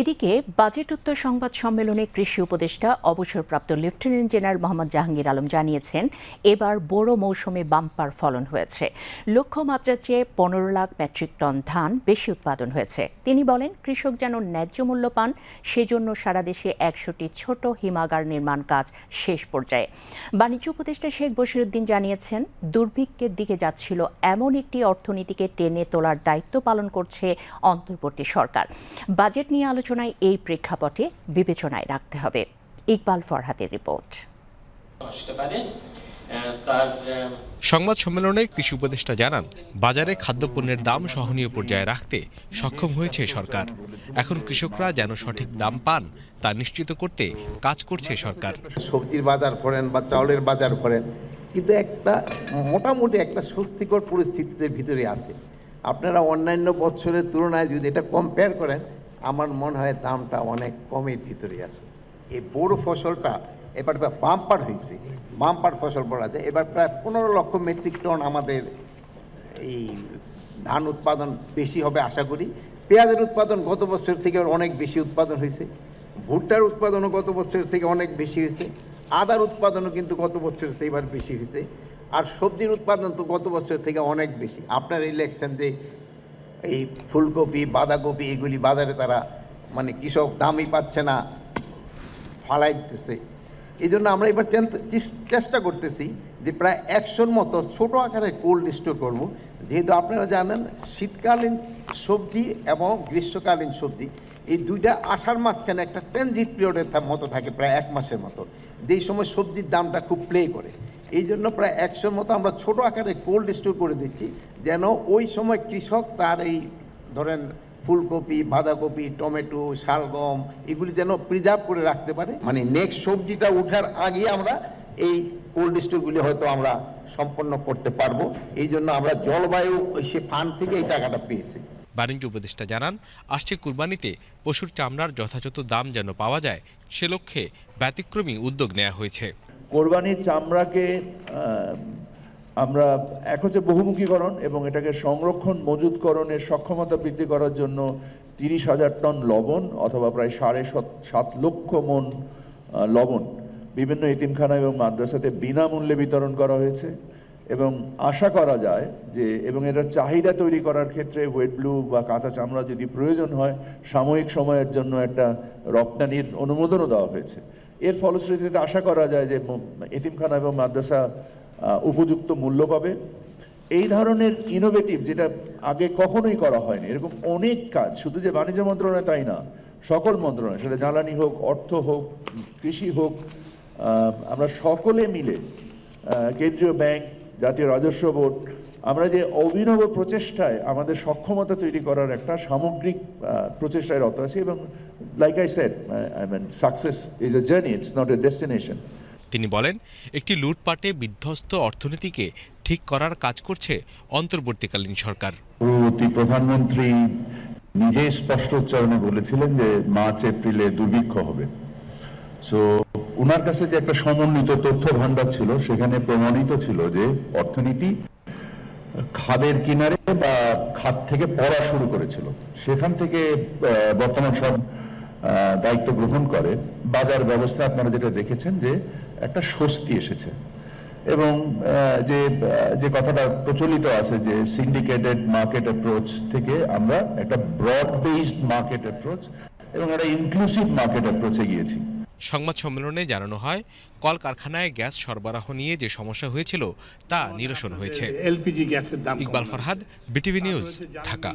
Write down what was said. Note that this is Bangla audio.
এদিকে বাজেট উত্তর সংবাদ সম্মেলনে কৃষি উপদেষ্টা, অবসরপ্রাপ্ত লেফটেন্যান্ট জেনারেল মোহাম্মদ জাহাঙ্গীর আলম জানিয়েছেন, এবার বোরো মৌসুমে বাম্পার ফলন হয়েছে। লক্ষ্যমাত্রার চেয়ে পনেরো লাখ মেট্রিক টন ধান বেশি উৎপাদন হয়েছে। তিনি বলেন, কৃষক যেন ন্যায্য মূল্য পান, সেজন্য সারা দেশে একশোটি ছোট হিমাগার নির্মাণ কাজ শেষ পর্যায়ে। বাণিজ্য উপদেষ্টা শেখ বশিরুদ্দিন জানিয়েছেন, দুর্ভিক্ষের দিকে যাচ্ছিল এমন একটি অর্থনীতিকে টেনে তোলার দায়িত্ব পালন করছে অন্তর্বর্তী সরকার। বাজেট নিয়ে আলোচনায় এই প্রেক্ষাপটে বিবেচনায় রাখতে হবে। ইকবাল ফরহাদের রিপোর্ট। সংবাদ সম্মেলনে কৃষি উপদেষ্টা জানান বাজারে খাদ্যপণ্যের দাম সহনীয় পর্যায়ে রাখতে সক্ষম হয়েছে সরকার। এখন কৃষকরা যেন সঠিক দাম পান তা নিশ্চিত করতে কাজ করছে সরকার। সবজির বাজার করেন বা চাউলের বাজার করেন কিন্তু একটা মোটামুটি একটা স্বস্তিকর পরিস্থিতিতে ভিতরে আছে। আপনারা অন্যান্য বছরের তুলনায় যদি এটা কম্পেয়ার করেন আমার মনে হয় দামটা অনেক কমের ভিতরে আছে। এই বড় ফসলটা এবার বাম্পার হয়েছে। বাম্পার ফসল বলা যায়। এবার প্রায় পনেরো লক্ষ মেট্রিক টন আমাদের এই ধান উৎপাদন বেশি হবে আশা করি। পেঁয়াজের উৎপাদন গত বছর থেকে অনেক বেশি উৎপাদন হয়েছে। ভুট্টার উৎপাদনও গত বছর থেকে অনেক বেশি হয়েছে। আদার উৎপাদনও কিন্তু গত বছর থেকে এবার বেশি হয়েছে। আর সবজির উৎপাদন তো গত বছর থেকে অনেক বেশি। আপনার ইলেকশন যে এই ফুলকপি, বাঁধাকপি, এগুলি বাজারে তারা মানে কৃষক দামই পাচ্ছে না ফালাই দিতেছে এই জন্য আমরা এবার চেষ্টা করতেছি যে প্রায় একশোর মতো ছোট আকারে কোল্ড স্টোর করব। যেহেতু আপনারা জানেন, শীতকালীন সবজি এবং গ্রীষ্মকালীন সবজি, এই দুইটা আষাঢ় মাঝখানে একটা ট্রানজিট পিরিয়ডের মতো থাকে, প্রায় এক মাসের মতো। যেই সময় সবজির দামটা খুব প্লে করে। এই জন্য প্রায় একশোর মতো আমরা ছোট আকারে কোল্ড স্টোর করে দিচ্ছি। যেন ওই সময় কৃষক তার এই ধরেন ফুলকপি বাঁধাকপি টমেটো শালগম এগুলি যেন প্রিজার্ভ করে রাখতে পারে। মানে নেক্সট সবজিটা ওঠার আগে আমরা এই কোল্ড স্টোরগুলি হয়তো আমরা সম্পন্ন করতে পারব। এই জন্য আমরা জলবায়ু ওই সে ফান্ড থেকে এই টাকাটা পেয়েছি। বাণিজ্য উপদেষ্টা জানান আসছে কুরবানিতে পশুর চামড়ার যথাযথ দাম যেন পাওয়া যায় সে লক্ষ্যে ব্যতিক্রমী উদ্যোগ নেওয়া হয়েছে। কোরবানির চামড়াকে আমরা এক হচ্ছে বহুমুখীকরণ এবং এটাকে সংরক্ষণ মজুতকরণের সক্ষমতা বৃদ্ধি করার জন্য তিরিশ হাজার টন লবণ অথবা প্রায় সাড়ে সাত- লক্ষ মন লবণ বিভিন্ন এতিমখানা এবং মাদ্রাসাতে বিনামূল্যে বিতরণ করা হয়েছে এবং আশা করা যায় যে, এবং এটার চাহিদা তৈরি করার ক্ষেত্রে ওয়েট ব্লু বা কাঁচা চামড়া যদি প্রয়োজন হয়, সাময়িক সময়ের জন্য একটা রপ্তানির অনুমোদনও দেওয়া হয়েছে। এর ফলশ্রুতিতে আশা করা যায় যে, এতিমখানা এবং মাদ্রাসা উপযুক্ত মূল্য পাবে। এই ধরনের ইনোভেটিভ যেটা আগে কখনোই করা হয়নি, এরকম অনেক কাজ, শুধু যে বাণিজ্য মন্ত্রণালয় তাই না, সকল মন্ত্রণালয়, সেটা জ্বালানি হোক, অর্থ হোক, কৃষি হোক আমরা সকলে মিলে কেন্দ্রীয় ব্যাংক, জাতীয় রাজস্ব বোর্ড, আমরা যে অভিনব প্রচেষ্টায় আমাদের সক্ষমতা তৈরি করার একটা সামগ্রিক প্রচেষ্টায় রত আছি এবং like I said I mean success is a journey it's not a destination তিনি বলেন, একটি লুটপাটে বিধ্বস্ত অর্থনীতিকে ঠিক করার কাজ করছে অন্তর্বর্তীকালীন সরকার। প্রধানমন্ত্রী নিজে স্পষ্ট উচ্চারণে বলেছিলেন যে মার্চ, এপ্রিলে দুর্ভিক্ষ হবে। সো ওনার কাছে যে একটা সমন্বিত তথ্য ভান্ডার ছিল, সেখানে প্রমাণিত ছিল যে অর্থনীতি খাদের কিনারে বা খাত থেকে পড়া শুরু করেছিল। সেখান থেকে বর্তমান সব দায়িত্ব গ্রহণ করে। বাজার ব্যবস্থা আপনারা যেটা দেখেছেন যে একটা স্বস্তি এসেছে। এবং যে যে কথাটা প্রচলিত আছে যে সিন্ডিকেটেড মার্কেট অ্যাপ্রোচ থেকে আমরা একটা ব্রড বেসড মার্কেট অ্যাপ্রোচ এবং একটা ইনক্লুসিভ মার্কেট অ্যাপ্রোচে গিয়েছি। সংবাদ সম্মেলনে জানানো হয় কলকারখানায় গ্যাস সরবরাহ নিয়ে যে সমস্যা হয়েছিল তা নিরসন হয়েছে। এলপিজি গ্যাসের দাম ইকবাল ফরহাদ বিটিভি নিউজ ঢাকা।